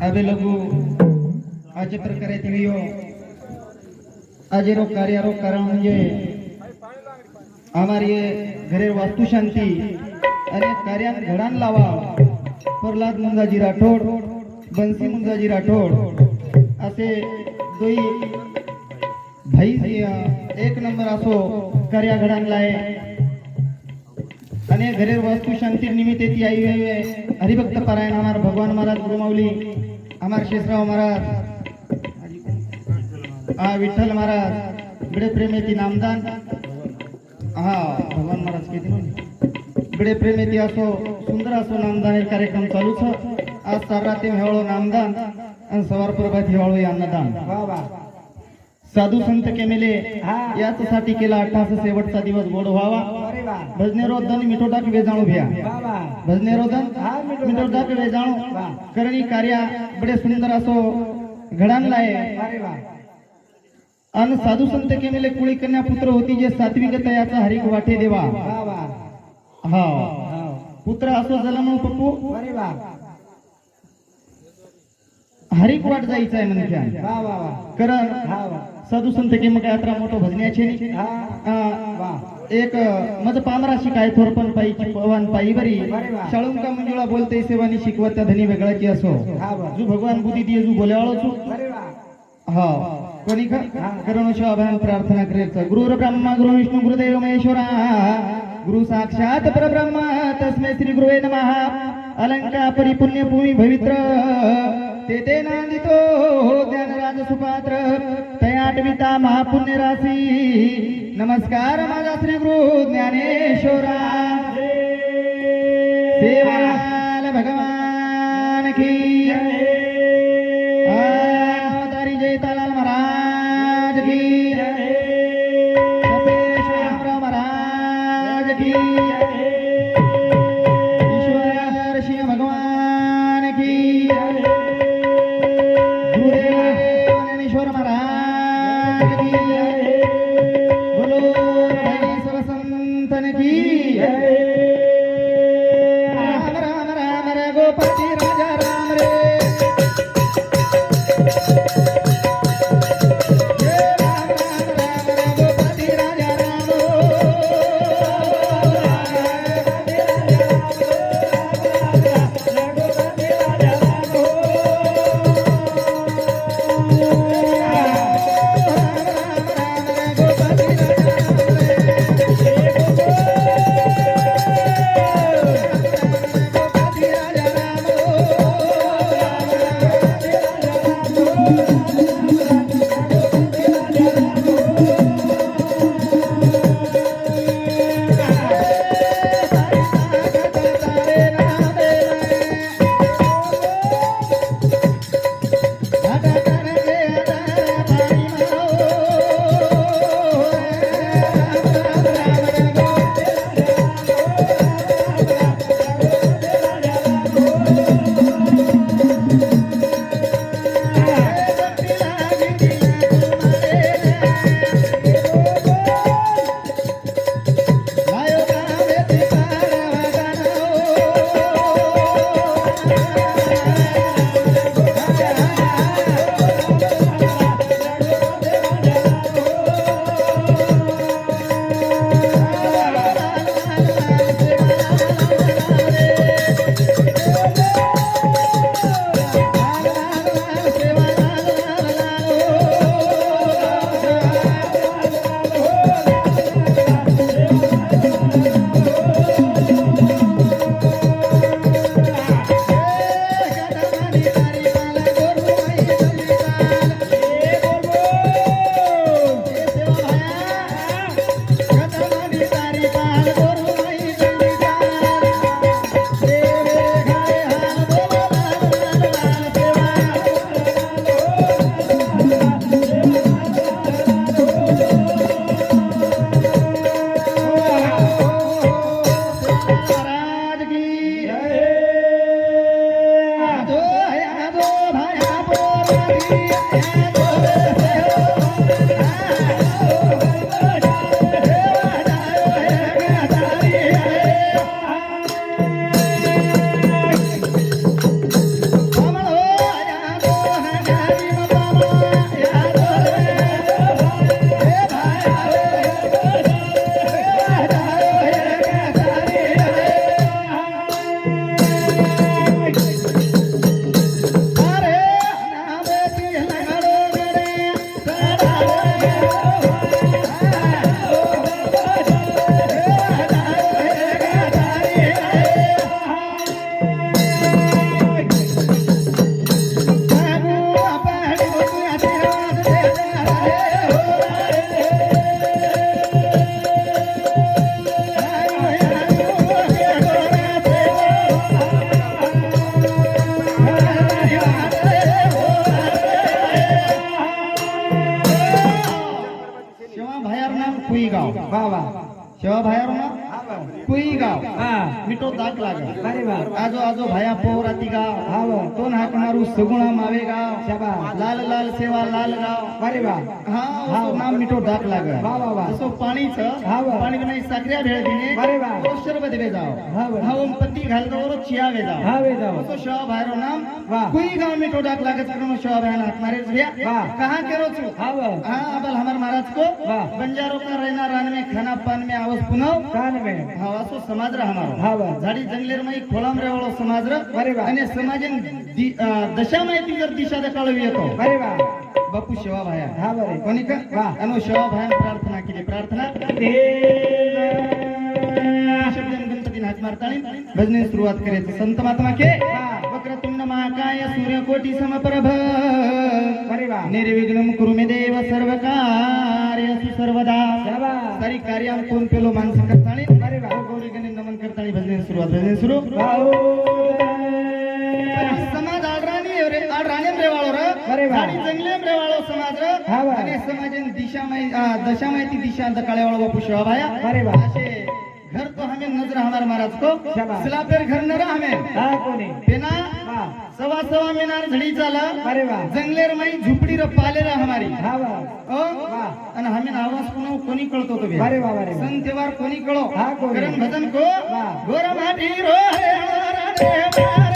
આવેલું આજે પ્રકારે થયો આજેનો કાર્યારો कारण म्हणजे અમારી ઘરે વાસ્તુ શાંતિ અને કાર્યાत घडान लावा। प्रल्हाद मुंजाजी राठोड बंसी मुंजाजी राठोड असे दोई भाई एक नंबर असो कार्या घडानला आहे आणि घरेर वस्तू शांती निमित्त ती आई हरिभक्त पारायण हमार भगवान महाराज गुरुमावली हमार शेषराव महाराज हा विठ्ठल महाराज बडे प्रेम येते नामदान. हा भगवान महाराज किती बडे प्रेम येते असो सुंदर असो नामदान. हे कार्यक्रम चालू छ आज साराते हेवाळो नामदान आणि सवार प्रभात हेवाळो अन्नदान. साधू संत केमेले याच साठी केला अठ्ठास शेवटचा दिवस गोड व्हावा. भजनेरोधन वा भजनेरो दन मिठो टाक वेजाणू भ्या. वा वा वेजाणू. करणी कार्या बडे सुंदर असो घडाणलाय अरे अन साधू संत केमेले कुळी कन्या पुत्र होती जे सात्विक तयाचा हरिक वाटे देवा. हा. पुत्र असो जलम पप्पू. हरिक वाट जायचं आहे म्हणजे कारण. साधू संत के मग यात्रा मोठं भजण्याचे. हा एक मज पामराशी काय थोरपण पायीची पवन पायी बरी. वा. शाळुंका मंजुळा बोलते सेवानी शिकवत त्या धनी वेगळाची असो. जो भगवान बुद्धी दिये जो बोल्यावाळो छो हा. कोणी का करुण शिवाभान प्रार्थना करायचं गुरुर ब्रह्मा गुरु विष्णू गुरुदेव महेश्वरा. गुरु साक्षात परब्रह्म. तस्मै श्री गुरुवे नमः. अलंका परिपुण्य भूमी पवित्र. ते ते नांदितो ज्ञानराज सुपात्र तयाटविता महापुण्य राशी नमस्कार माझा श्री गुरु ज्ञानेश्वरा सेवाल ಪತಿ शिवा भायर नाम हा वा. कुई गाव हा मिठो दाग लाग। वा। आजो आजो भाया पोराती गाव हा वा. दोन हाक मारू सगुणा मावे गाव शाबास. लाल लाल सेवा लाल गाव अरे वा। हा असो नाम मिठो दाग लाग। वा, वा, वा. असो पाणीच हा, वा. पाणी नाही साखऱ्या भेळ दिने अरे वा. तो शरबत वे जाव हा, वा. हा ओम पत्ती घालतो वर चिया वे जाव हा वे जाव असो शिवा भायरो नाम। वा. कुई गाव मिठो दाग लागत करो शिवा भाया हाथ मारे भैया वा. कहां केरो छु हा वा। हाँ अबल हमार महाराज को। वाह। बंजारों का रहना रान में खाना पान में आवस पुनव। कान में। हा वासो समाज रा हमारो। हा वा झाडी जंगलेर मै खोळाम रे वाळो समाज. आणि समाजन अं, दशा माहिती जर दिशा दकाळवी येतो. अरे वा. बापू शिवा भाया. हा बरे. कोणी का? वा. अनु शिवा भाया प्रार्थना केली. प्रार्थना? शब्दन गणपती हात मारताळी भजने सुरुवात करायची संत महात्मा के? वक्रतुंड महाकाय सूर्यकोटी समप्रभ. निर्विघ्नम कुरु मे देव सर्व कार्यसु सर्वदा. सारी कार्याम कोण पेलो माणसं करताळी अरे वा. गौरी गणे नमन करताळी भजने सुरुवात भजने सुरू? समाज आडराणी रे. आडराणी रे वाळो र. अरे. झाडी जंगले रे वाळो समाज र. वा. आणि समाजन दिशा माहि आ, दशा माहिती दिशा दकाळे वाळो बापू शिवा भाया. अरे असे घर तो हमें नजर हमारे महाराज को. सिलापेर घर न रहा हमें. वा सवा सवा मिनार झडी चाला. अरे वा. जंगलेर माई झुपडी र पाले र हमारी. हा वा. ओ? आणि हमें आवाज पुन्हा कोणी कळतो तो बे अरे वा अरे सण तेवार कोणी कळो? हा, कोणी. भजन को. गोर माटी रो रे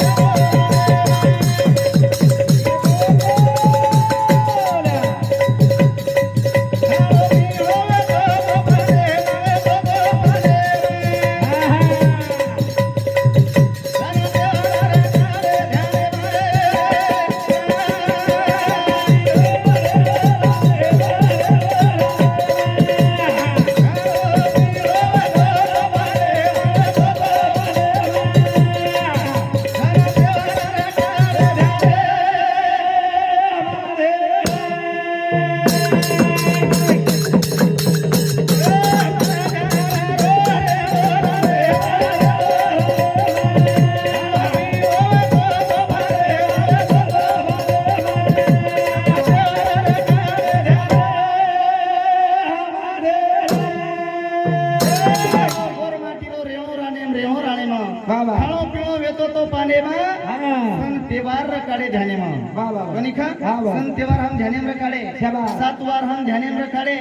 वा. सण तेवार हम ध्याने में काढे शाबास. सात वार हम ध्याने में काढे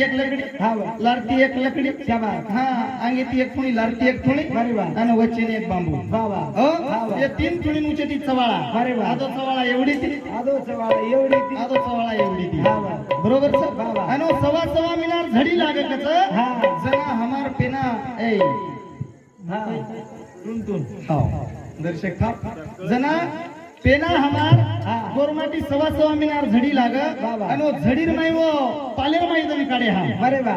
तीन ती एक लकडी हा लारती एक लकडी शाबास. हा एक थोडी लारती एक थोडी वा. आणि वच्चेने एक बांबू. वा वा. हो? तीन थोडी उंची ती चवाळा. अरे वा. आदो चवाळा एवढी ती. आदो सवाळ एवढी ती. आदो चवाळा एवढी ती. हा वा. बरोबर वा सर वा. आणि सवा सवा मिनार झडी लागे कच हा. जना हमार पेना ए हा. हो. दर्शक था जना पेना हमार. गोरमाटी सवा सवा मिनार झडी लाग. आणि झडीर माई वो पालेर माई जमी काढे हा अरे वा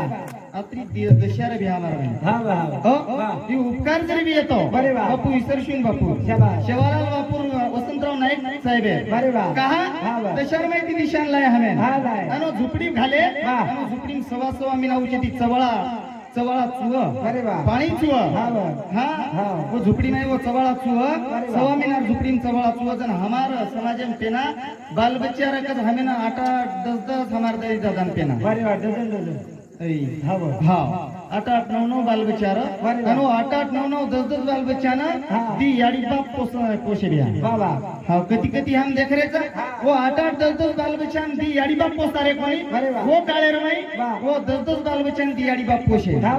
अत्री दशहरा भी आम्हाला नाही. हा वा हा. हो. ती उपकार जरी बी येतो बरे वा. बापू विसरशील बापू. शेवालाल बापू वसंतराव नाईक साहेब बरे. हा कहा. दशहरा माहिती निशान लाय हमें हा लाय. आणि झुपडी घाले झुपडी सवा सवा मीना उची ती चवळा चवळा चुव अरे वा. पाणी चुव हा वा. हा हा. वो झुपडी नाही वो चवळा वा. सवा मीनार झुपडी चवळा चुव जन हमार समाज में पेना बाल बच्चा रखत हमें ना आठ आठ दस दस हमार दई दादान पेना बरे वा डझन डझन ऐ. हा वा. हा आठ आठ नऊ नऊ बाल वा. आणि आठ आठ नऊ नऊ दस दस बाल बच्चा ना हा. ती याडी बाप पोस बिया वा वा हाँ कति कति हम देख रहे थे वो आठ आठ दस दस बाल बच्चा दी याडी बाप पोसता रे कोणी वा. काळे रमाई वा. दस दस बाल बच्चा दी याडी बाप पोषे हा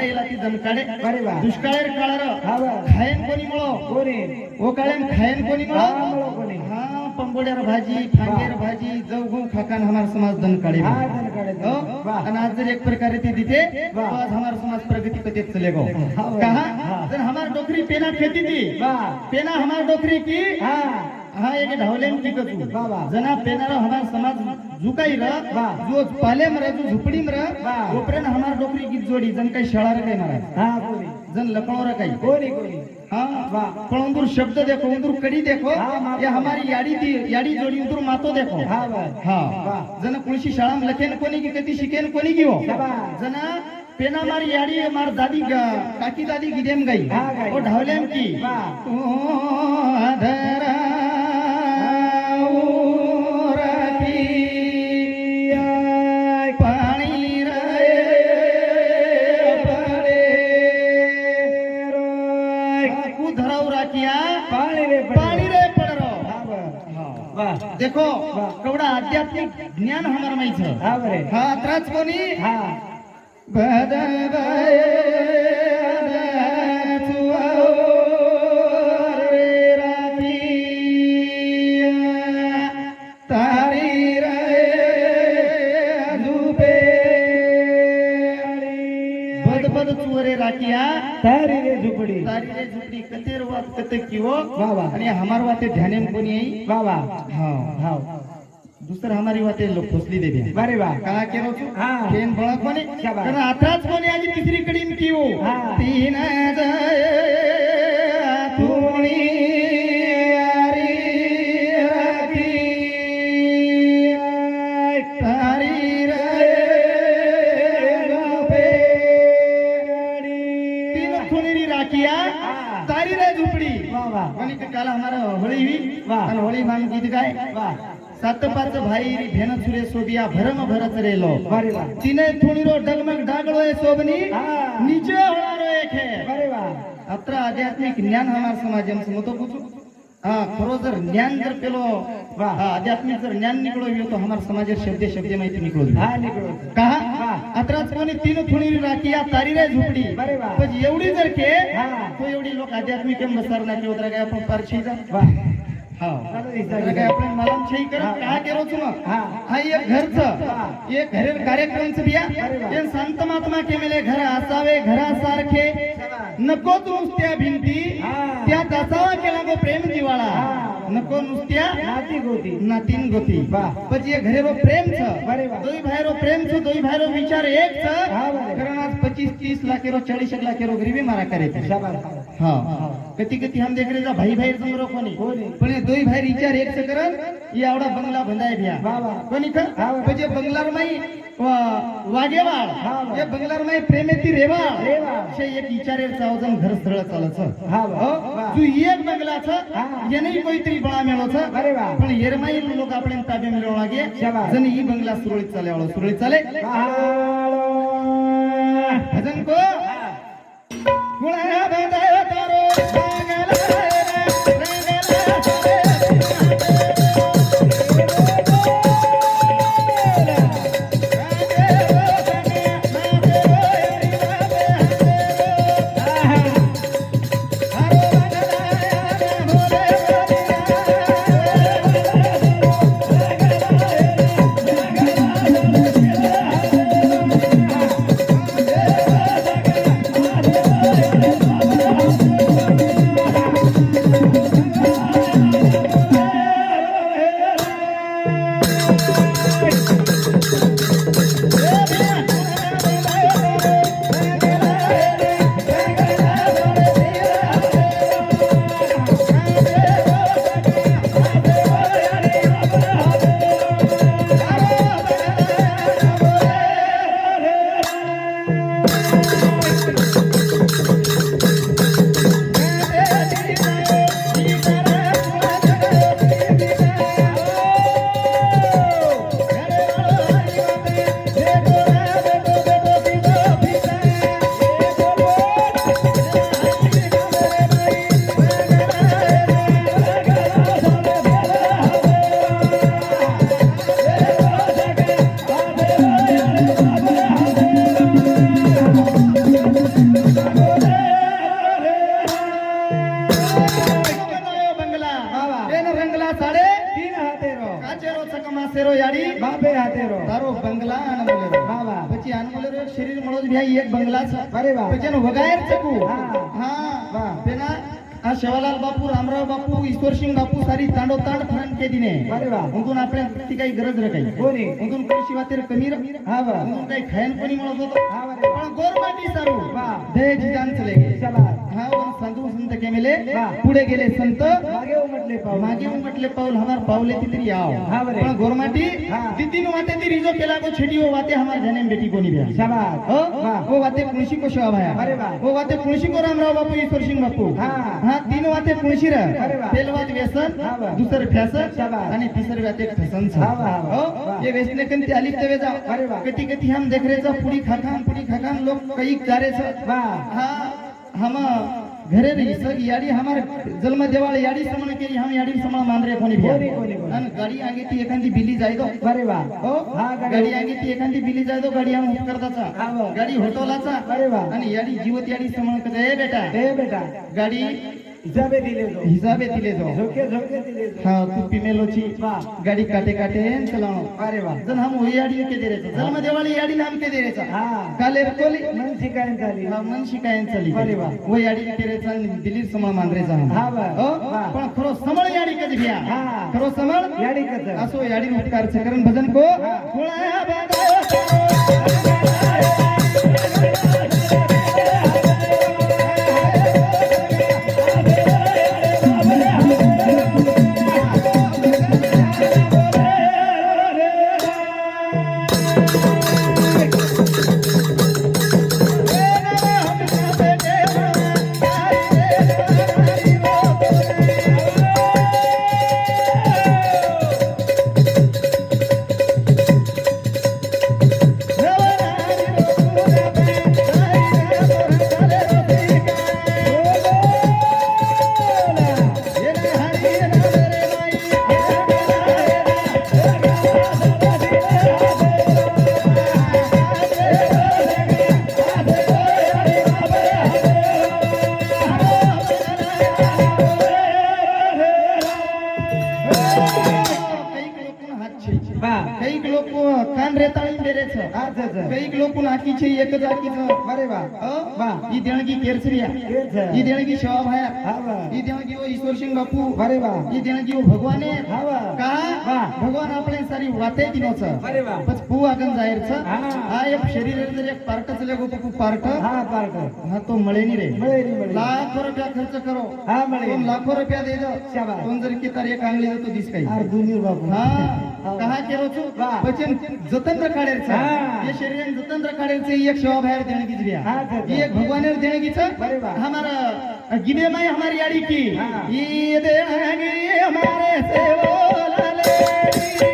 येला ती दनकाडे अरे वा. दुष्काळेर काळार. खायन कोणी मळो कोणी वो काळेन खायन कोणी मळो हा पंबोड्यार भाजी फांगेर भाजी जव गहू खाकान हमार समाज हा हो वा. आणि आज जर एक प्रकारे ते दिते. आज हमार समाज प्रगति पे हा वा. कहा. जर हमार डोकरी पेना खेती थी पेना हमार डोकरी की हा एक ढावलेन की कतू. जना पेनारा हमार समाज झुकाई र. जो पाले मर जो झुपडी मर. ओपरेन हमार डोकरी की जोडी जन काही शाळा काही मरा हा जन लखनऊ काही कोणी कोणी हाँ वा. पण उंदूर शब्द देखो उंदूर कड़ी देखो हाँ, ये हमारी याडी दी याडी जोड़ी उंदूर मातो देखो हा हा. जन कुणशी शाळा लखेन कोणी की कधी शिकेन कोणी की हो. जना पेना मारी याडी मार दादी काकी दादी गिदेम गई हा, गाई. ओ ढावलेम की. ओ देखो वा. केवढा आध्यात्मिक ज्ञान हमार माहिती हा हा त्रास कोणी? हा. वा आणि हमार वाते ध्यानेन कोणी आई वा हा हा दुसरं हमारी वाते लोक फसली दे दिया. बरे वा. का केलो तू हा. फेन बळा कोणी. कारण आताच कोणी आली तिसरी कडीन किवो हा. तीन तुणी सात पाच भाई भेन सुरे सोबिया भरम भरत रेलो. तिने थुणीरो डगमग डागलो सोबनी. हा. निजे होणारो एक है. बरे वा. अत्र आध्यात्मिक ज्ञान हमार समाजम समतो पूछू हा खरो जर ज्ञान जर पेलो. हा आध्यात्मिक जर ज्ञान निकलो हो तो हमार समाजेर शब्दे शब्दे माहिती निकलो हा निघलो. कहा. अत्राच कोणी तीन थुणीरी राखी या तारी रे झुपडी. पण एवढी जर के. तो एवढी लोक आध्यात्मिक एम बसर ना की उतरा काय आपण पारशी जा. घरचं हा. एक घरेर कार्यक्रमच बिया. हे संत महात्मा केलेले घर असावे घरासारखे नको तू नुसत्या भिंती. त्यात असावा केला गो प्रेम जिवाळा हा. नको नुस्त्या नाती गोती. नातीन गोती. वाह पच ये घरे रो प्रेम छ. बरे वाह दोई भाई रो प्रेम छ दोई भाई रो विचार एक छ. कारण आज 25 30 लाख रो 40 लाख रो गरीबी मारा करे थे शाबाश हां. कति कति हम देख रहे जा भाई भाई तुम रो कोनी पण दोई भाई विचार एक छ करन ये आवडा बंगला बंधाय भ्या वाह वाह कोनी का पच ये बंगला माई वागेवाळ या बंगलार नाही प्रेम ती रेवाळ शे एक इचारे चावजन घर स्थळ चालच तू एक बंगलाच याने मैत्री बळा मिळवच. पण येरमाई लोक आपण ताब्या मिळवू लागे जण ही बंगला सुरळीत चाले वाळो सुरळीत चाले भजन को खाली एक बंगला अरे त्याच्यानं चकू हा. हा. शेवालाल बापू रामराव बापू ईश्वर सिंग बापू सारी तांडो तांड फरण के दिने म्हणून आपल्या ती काही गरज हो रे. काही हो म्हणून कमी हा वा. म्हणून काही खायन म्हणत होतो. पण गोरमाटी सारू. वा. दे चले हा वा संत संत पुढे गेले संत. मागे उमटले पाऊल मागे उमटले पाऊल हमार पावले ती तरी याव हा बरे. पण गोरमाटी हा. तितीन वाते ती रिजो केला को छेडियो वाते हमार जनेम बेटी कोणी ब्या शाबास हो. वो वाते कुणशी को शोभा अरे वाह. वो वाते कुणशी को रामराव बापू ईश्वर सिंग बापू हा. हा तीन वाते कुणशी रा अरे वाह. पहिलं वात व्यसन हा. दुसरं फॅसन. आणि तिसरं वाते फॅसन हा हा. हो. ये व्यसने कन आली तेवे जा अरे वाह. कटी कटी हम देख रहे जा पुडी खाखाम पुडी खाखाम लोग कई जारे छ वाह. हा हम घरे नहीं सग याडी हमार जन्म देवाळ याडी समण केली हम याडी समण मान रे कोणी कोणी. आणि गाडी आगे ती एखादी बिली जाय दो? अरे वा. हो? गाडी- आगे ती एखादी बिली जाय दो गाडी हम उपकरताचा. गाडी होटोलाचा. अरे वा. आणि याडी जीवत याडी समण कदे ए बेटा? हे बेटा. गाडी हिसाबे दिले तो हिसाबे दिले जो झोके झोके दिले तो हा तू पिमेलोची वाह. गाडी काटे काटे चलावणो अरे वा. जन हम वही याडी के दे रेचा जन्म देवाळी याडी नाम के दे रेचा हा. काले कोली. मन शिकायला झाली हा मन शिकायन चली. अरे वा. वो याडी के रेचा दिलीर समळ मांद्रेचा हम. हा वा. हो. पण खरो समळ याडी कधी भ्या हा. खरो समळ? याडी कसं असो याडी उपकार करण भजन को. कुळा बागा तिचे एकच बाकीचं अरे वा वा ही देणगी केरसरिया ही देणगी शिवाभाया ही देणगी वो ईश्वर सिंह बापू अरे वा ही देणगी वो भगवान है का भगवान आपले सारी वाते की नोच दिनोचं पण पू आगन जाहीरच हा एक शरीर जर एक पार्ट चले गो तो पार्ट हा पार्ट हा तो मळेनी रे लाखो रुपया खर्च करो हा मळे लाखो रुपया दे दो शाबाश कोण जर कितार एक आंगली तो दिस काही अर्जुनीर बापू हा कहा केरो छु वाह. पचन जतन रखाडेल छ हा. शरीर एक शोभा बाहेर हा. ये एक भगवानेर अरे वाह. हमारा गिबे माई हमारी याडी की हा. ये देणगी हमारे सेवलाले ये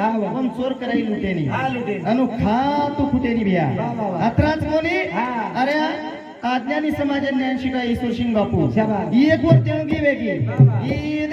हा. पण चोर कराई लुटेनी हा लुटे अनु खा तू फुटेनी बिया. अत्राच कोणी हा. अरे आज्ञानी समाज ज्ञान शिका ईश्वर सिंग बापू. ही एक वर तेणगी वेगळी वा, वा. ही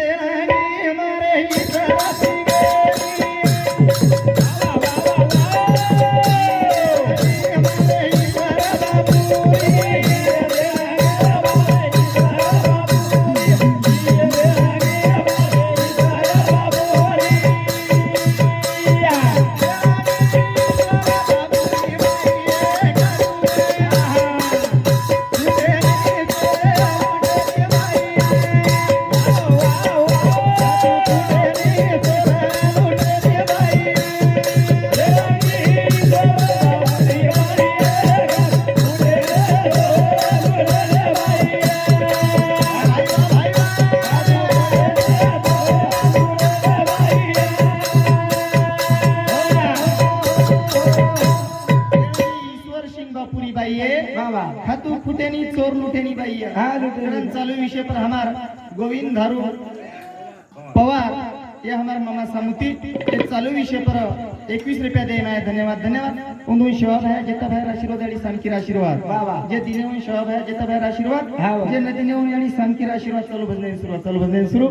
विषय पर एकवीस रुपया दे मैं धन्यवाद धन्यवाद उन्दून शिवा भाया जेता भायर आशीर्वाद आणि सांकीर आशीर्वाद. जे दिनेहून शिवा भाया जेता भायर आशीर्वाद. जे न दिनेहून आणि सांकीर आशीर्वाद चालू भजने सुरू चालू भजने सुरू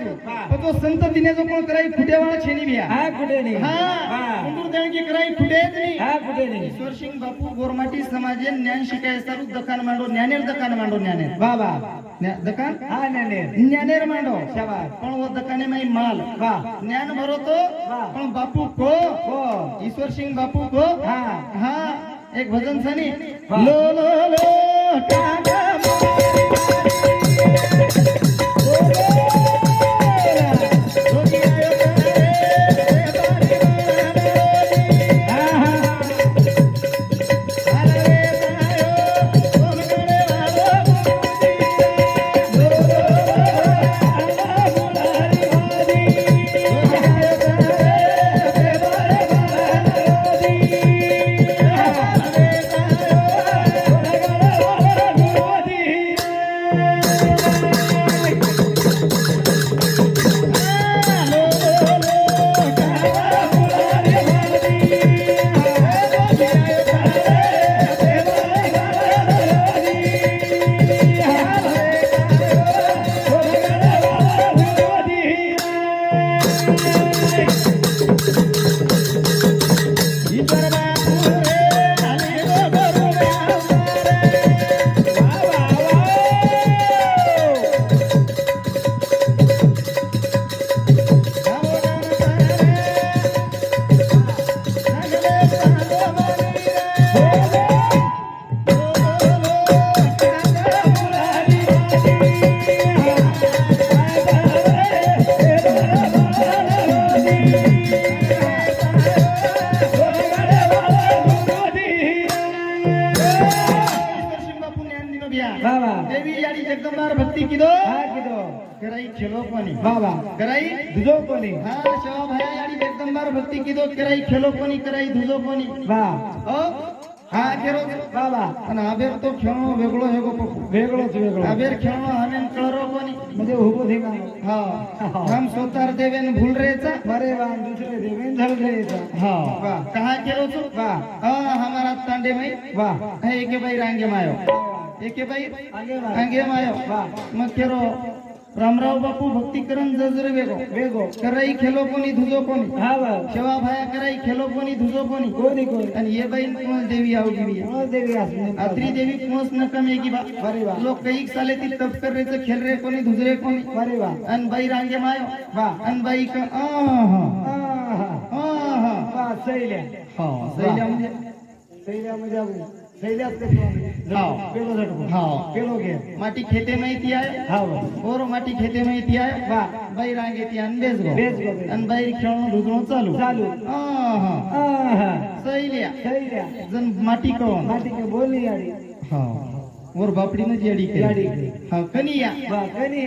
तू पण तो संत दिने जो कोण कराई खुटेवाळा छेनी बिया. हा कुठे नाही. हा. उंदूर देणगी कराई खुटेच नाही. हा कुठे नाही. ईश्वर सिंग बापू गोरमाटी समाजे ज्ञान शिकाय सारू दकान मांडो ज्ञानेर दकान मांडो ज्ञानेर. वा दकान? हा नाही ज्ञानेर मांडो. शाबास. पण वो दकाने माई माल. वा. ज्ञान भरवतो. पण बापू को. हो. ईश्वर सिंग बापू को. हा. हा एक भजन सनी. लो लो लो काका जगदंबार भक्ती किदो कराई खेलो कोणी कराई धुजो कोणी वा। ओ हा खेळो वा वा। आणि आबेर तो खेळणं वेगळो हेगो पप्पू। वेगळोच वेगळो आबेर खेळणं हमेन कळरो कोणी म्हणजे धे मा हा। हम स्वतः देवेन भूल रेचा बरे वा दुसरे देवेन झालं द्यायचा हा। वा. कहा केलो तू? वा। हा हमारा तांडे माई वा। है एके बाई रांगे मायो। एके बाई आगे वा रांगे मायो। वा। मग केरो रामराव बापू भक्ती करण जजरे वेगो. वेगो. कराई खेलो कोणी धुजो कोणी. हा वा. शेवा भाया कराई खेलो कोणी धुजो कोणी. कोणी कोणी. आणि ये बाई कोण देवी आवगी बी कोण देवी अत्री देवी कोणच न कमी की बा. बरे वा. लोक काही साले ती तप कर रे खेल रे कोणी धुजरे कोणी. बरे वा. अन बाई रांगे मायो. वा. अन बाई का आहा. आहा. आहा. वा सैल्या. हा सैल्या म्हणजे? सैल्या म्हणजे आपण सैल्याच कसं हा. पेलो झटको हा पेलो घे माटी खेते माहिती आहे हा वा और माटी खेते माहिती आहे वा बाई रांगे ती अन बेस गो बेस गो, बेस. अन बाई खेळणं धुजणं चालू